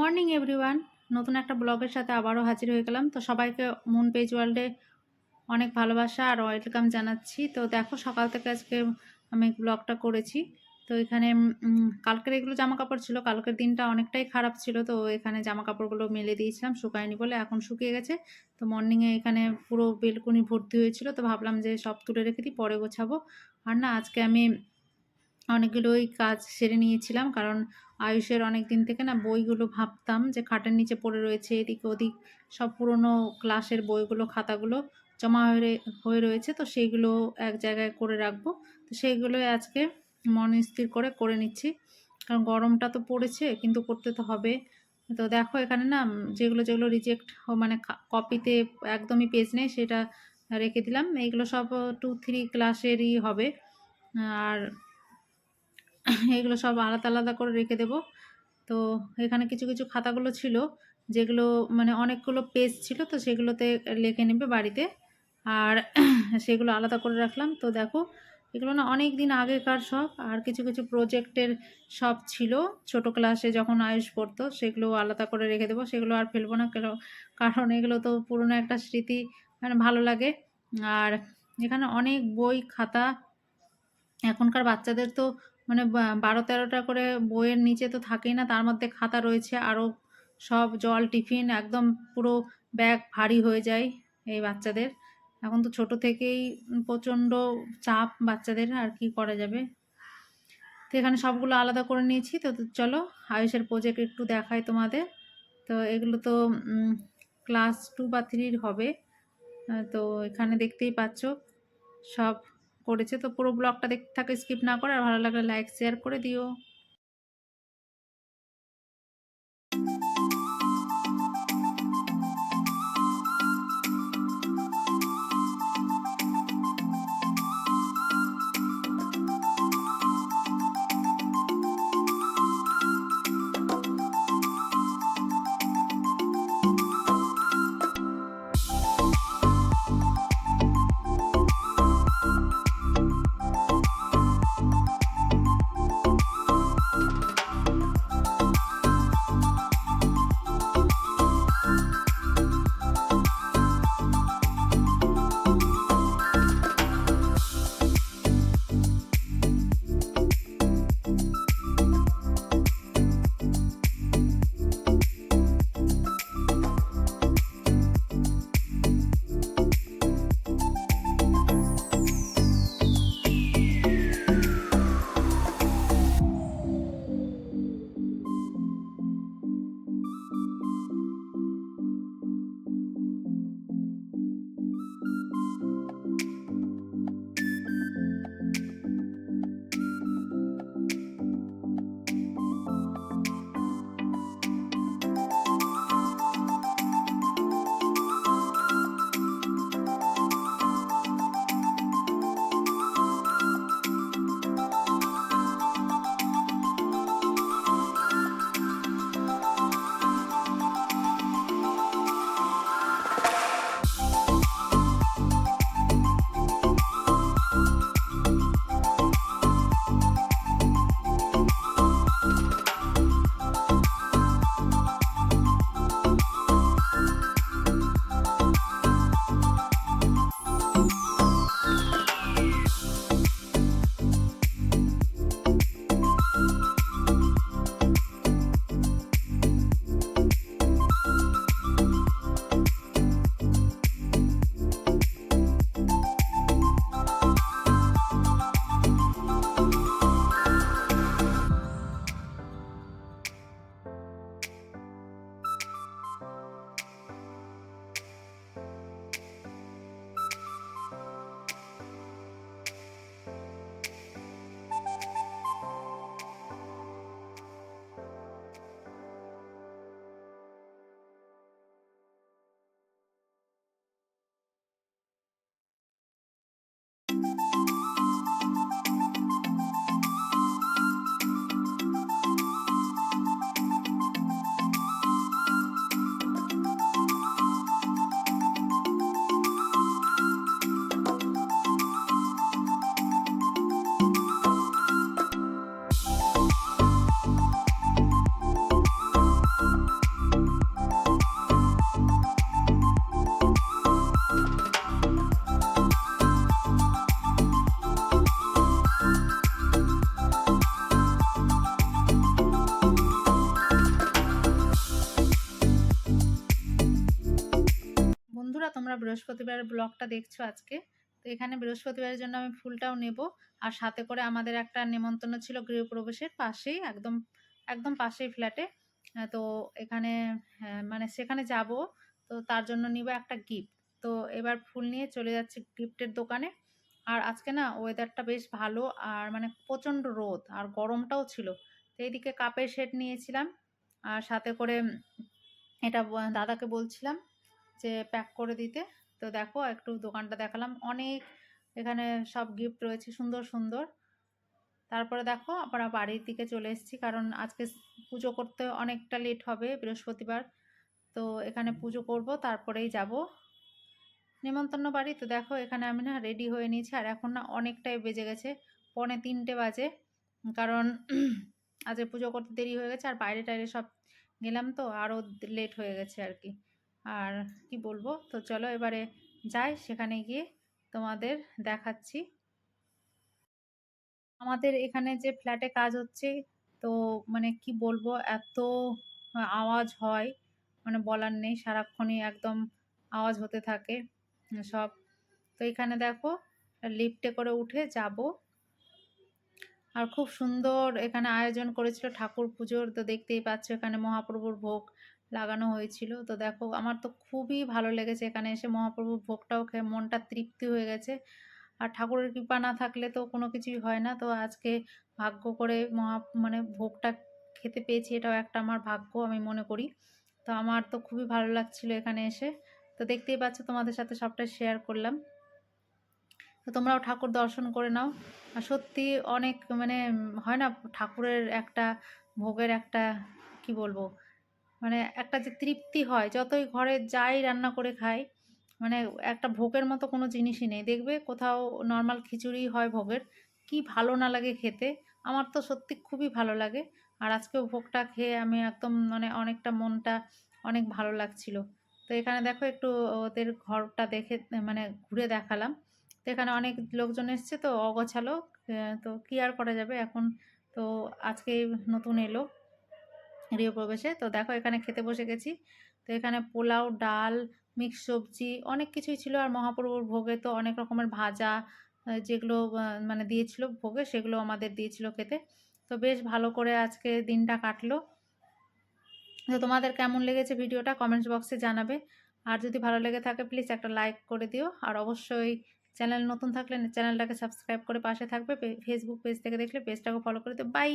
Morning, everyone. নতুন একটা ব্লগের সাথে আবারও হাজির হয়ে গেলাম। তো সবাইকে মুন পেজ ওয়ার্ল্ডে অনেক ভালোবাসা আর ওয়েলকাম জানাচ্ছি। তো দেখো, সকাল থেকে আজকে আমি ব্লগটা করেছি। তো এখানে কালকের এগুলো জামা কাপড় ছিল। কালকের দিনটা অনেকটাই খারাপ ছিল। তো এখানে জামা কাপড়গুলো মেলে দিয়েছিলাম, শুকায়নি বলে এখন শুকিয়ে গেছে। তো মর্নিংয়ে এখানে পুরো বেলকুনি ভর্তি হয়েছিল। তো ভাবলাম যে সব তুলে রেখে দিই, পরে গোছাবো। আর না, আজকে আমি অনেকগুলোই কাজ সেরে নিয়েছিলাম। কারণ আয়ুষের অনেক দিন থেকে না বইগুলো ভাবতাম যে খাটের নিচে পড়ে রয়েছে, এদিক ওদিক সব পুরনো ক্লাসের বইগুলো, খাতাগুলো জমা হয়ে হয়ে রয়েছে। তো সেইগুলো এক জায়গায় করে রাখব। তো সেইগুলোই আজকে মন স্থির করে করে নিচ্ছি। কারণ গরমটা তো পড়েছে, কিন্তু করতে তো হবে। তো দেখো এখানে না যেগুলো যেগুলো রিজেক্ট মানে কপিতে একদমই পেজ নেই, সেটা রেখে দিলাম। এইগুলো সব টু থ্রি ক্লাসেরই হবে। আর এগুলো সব আলাদা আলাদা করে রেখে দেব। তো এখানে কিছু কিছু খাতাগুলো ছিল, যেগুলো মানে অনেকগুলো পেজ ছিল, তো সেগুলোতে লিখে নেবে বাড়িতে। আর সেগুলো আলাদা করে রাখলাম। তো দেখো, এগুলো না অনেক দিন আগেকার সব, আর কিছু কিছু প্রজেক্টের সব ছিল। ছোট ক্লাসে যখন আয়ুষ পড়তো সেগুলো আলাদা করে রেখে দেবো। সেগুলো আর ফেলব না, কেন, কারণ এগুলো তো পুরনো একটা স্মৃতি মানে ভালো লাগে। আর এখানে অনেক বই, খাতা, এখনকার বাচ্চাদের তো মানে বারো তেরোটা করে বইয়ের নিচে তো থাকেই না, তার মধ্যে খাতা রয়েছে, আরও সব জল, টিফিন, একদম পুরো ব্যাগ ভারী হয়ে যায় এই বাচ্চাদের। এখন তো ছোট থেকেই প্রচণ্ড চাপ বাচ্চাদের, আর কি করা যাবে? তো এখানে সবগুলো আলাদা করে নিয়েছি, তো চলো আয়ুষের প্রজেক্ট একটু দেখাই তোমাদের। তো এগুলো তো ক্লাস টু বা থ্রির হবে। তো এখানে দেখতেই পাচ্ছ, সব করেছে, তো পুরো ব্লগটা দেখতে থাকে, স্কিপ না করে, আর ভালো লাগলে লাইক শেয়ার করে দিও। তোমরা বৃহস্পতিবারের ব্লগটা দেখছ আজকে। তো এখানে বৃহস্পতিবারের জন্য আমি ফুলটাও নেব। আর সাথে করে আমাদের একটা নেমন্তন্ন ছিল গৃহপ্রবেশের পাশেই একদম একদম পাশেই ফ্ল্যাটে। তো এখানে হ্যাঁ, মানে সেখানে যাব। তো তার জন্য নিব একটা গিফট। তো এবার ফুল নিয়ে চলে যাচ্ছি গিফটের দোকানে। আর আজকে না ওয়েদারটা বেশ ভালো। আর মানে প্রচণ্ড রোদ। আর গরমটাও ছিল। তো এইদিকে কাপের সেট নিয়েছিলাম। আর সাথে করে এটা দাদাকে বলছিলাম যে প্যাক করে দিতে। তো দেখো একটু দোকানটা দেখালাম। অনেক এখানে সব গিফট রয়েছে, সুন্দর সুন্দর। তারপরে দেখো আমরা বাড়ির দিকে চলে এসেছি কারণ আজকে পুজো করতে অনেকটা লেট হবে বৃহস্পতিবার। তো এখানে পুজো করব, তারপরেই যাব। নেমন্তন্ন বাড়ি, তো দেখো এখানে আমি না রেডি হয়ে নিয়েছি। আর এখন না অনেকটাই বেজে গেছে, পনে তিনটে বাজে। কারণ আজকে পুজো করতে দেরি হয়ে গেছে, আর বাইরে টাইরে সব গেলাম তো আরও লেট হয়ে গেছে আর কি। আর কি বলব? তো চলো এবারে যাই, সেখানে গিয়ে তোমাদের দেখাচ্ছি। আমাদের এখানে যে ফ্ল্যাটে কাজ হচ্ছে, তো মানে কি বলব, এত আওয়াজ হয় মানে বলার নেই, সারাক্ষণই একদম আওয়াজ হতে থাকে সব। তো এখানে দেখো লিফটে করে উঠে যাব। আর খুব সুন্দর এখানে আয়োজন করেছিল ঠাকুর পুজোর, তো দেখতেই পাচ্ছ এখানে মহাপ্রভুর ভোগ। লাগানো হয়েছিল। তো দেখো, আমার তো খুবই ভালো লেগেছে এখানে এসে মহাপ্রভুর ভোগটাও খেয়ে মনটা তৃপ্তি হয়ে গেছে। আর ঠাকুরের কৃপা না থাকলে তো কোনো কিছুই হয় না। তো আজকে ভাগ্য করে মহা মানে ভোগটা খেতে পেয়েছি, এটাও একটা আমার ভাগ্য আমি মনে করি। তো আমার তো খুবই ভালো লাগছিল এখানে এসে। তো দেখতেই পাচ্ছ, তোমাদের সাথে সবটা শেয়ার করলাম। তো তোমরাও ঠাকুর দর্শন করে নাও। আর সত্যি অনেক মানে হয় না, ঠাকুরের একটা, ভোগের একটা, কি বলব মানে একটা যে তৃপ্তি হয়, যতই ঘরে যাই রান্না করে খাই মানে একটা ভোগের মতো কোনো জিনিসই নেই। দেখবে কোথাও নর্মাল খিচুড়ি হয় ভোগের, কি ভালো না লাগে খেতে, আমার তো সত্যি খুবই ভালো লাগে। আর আজকেও ভোগটা খেয়ে আমি একদম মানে অনেকটা মনটা অনেক ভালো লাগছিল। তো এখানে দেখো একটু ওদের ঘরটা দেখে মানে ঘুরে দেখালাম। তো এখানে অনেক লোকজন এসছে তো অগোছালো তো কি আর করা যাবে এখন? তো আজকে নতুন এলো। গৃহপ্রবেশে তো দেখো এখানে খেতে বসে গেছি। তো এখানে পোলাও, ডাল মিক্স সবজি অনেক কিছুই ছিল। আর মহাপ্রভুর ভোগে তো অনেক রকমের ভাজা যেগুলো মানে দিয়েছিল ভোগে, সেগুলো আমাদের দিয়েছিল খেতে। তো বেশ ভালো করে আজকে দিনটা কাটলো। তো তোমাদের কেমন লেগেছে ভিডিওটা কমেন্টস বক্সে জানাবে। আর যদি ভালো লেগে থাকে প্লিজ একটা লাইক করে দিও। আর অবশ্যই চ্যানেল নতুন থাকলে চ্যানেলটাকে সাবস্ক্রাইব করে পাশে থাকবে। ফেসবুক পেজ থেকে দেখলে পেজটাকে ফলো করে দিও। বাই